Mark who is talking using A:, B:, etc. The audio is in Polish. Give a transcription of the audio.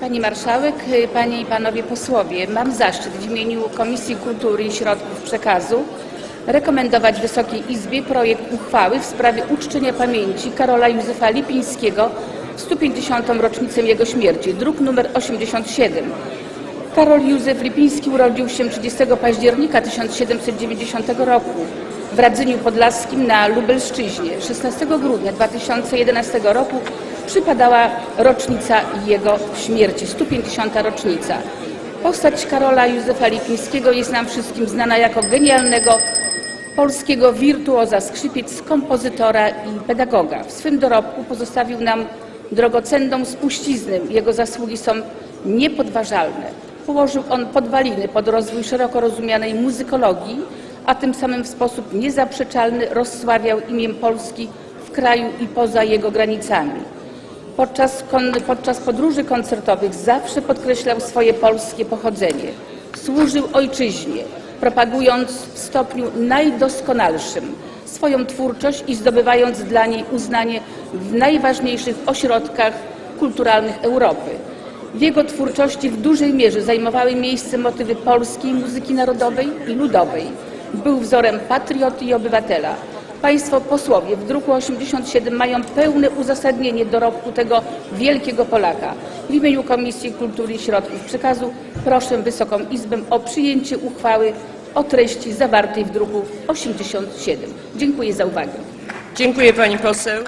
A: Pani Marszałek, Panie i Panowie Posłowie, mam zaszczyt w imieniu Komisji Kultury i Środków Przekazu rekomendować Wysokiej Izbie projekt uchwały w sprawie uczczenia pamięci Karola Józefa Lipińskiego w 150. rocznicę jego śmierci, druk nr 87. Karol Józef Lipiński urodził się 30 października 1790 roku w Radzyniu Podlaskim na Lubelszczyźnie. 16 grudnia 2011 roku przypadała rocznica jego śmierci, 150. rocznica. Postać Karola Józefa Lipińskiego jest nam wszystkim znana jako genialnego polskiego wirtuoza skrzypiec, kompozytora i pedagoga. W swym dorobku pozostawił nam drogocenną spuściznę. Jego zasługi są niepodważalne. Położył on podwaliny pod rozwój szeroko rozumianej muzykologii, a tym samym w sposób niezaprzeczalny rozsławiał imię Polski w kraju i poza jego granicami. Podczas, podczas podróży koncertowych zawsze podkreślał swoje polskie pochodzenie. Służył ojczyźnie, propagując w stopniu najdoskonalszym swoją twórczość i zdobywając dla niej uznanie w najważniejszych ośrodkach kulturalnych Europy. W jego twórczości w dużej mierze zajmowały miejsce motywy polskiej muzyki narodowej i ludowej. Był wzorem patrioty i obywatela. Państwo posłowie w druku 87 mają pełne uzasadnienie dorobku tego wielkiego Polaka. W imieniu Komisji Kultury i Środków Przekazu proszę Wysoką Izbę o przyjęcie uchwały o treści zawartej w druku 87. Dziękuję za uwagę.
B: Dziękuję pani poseł.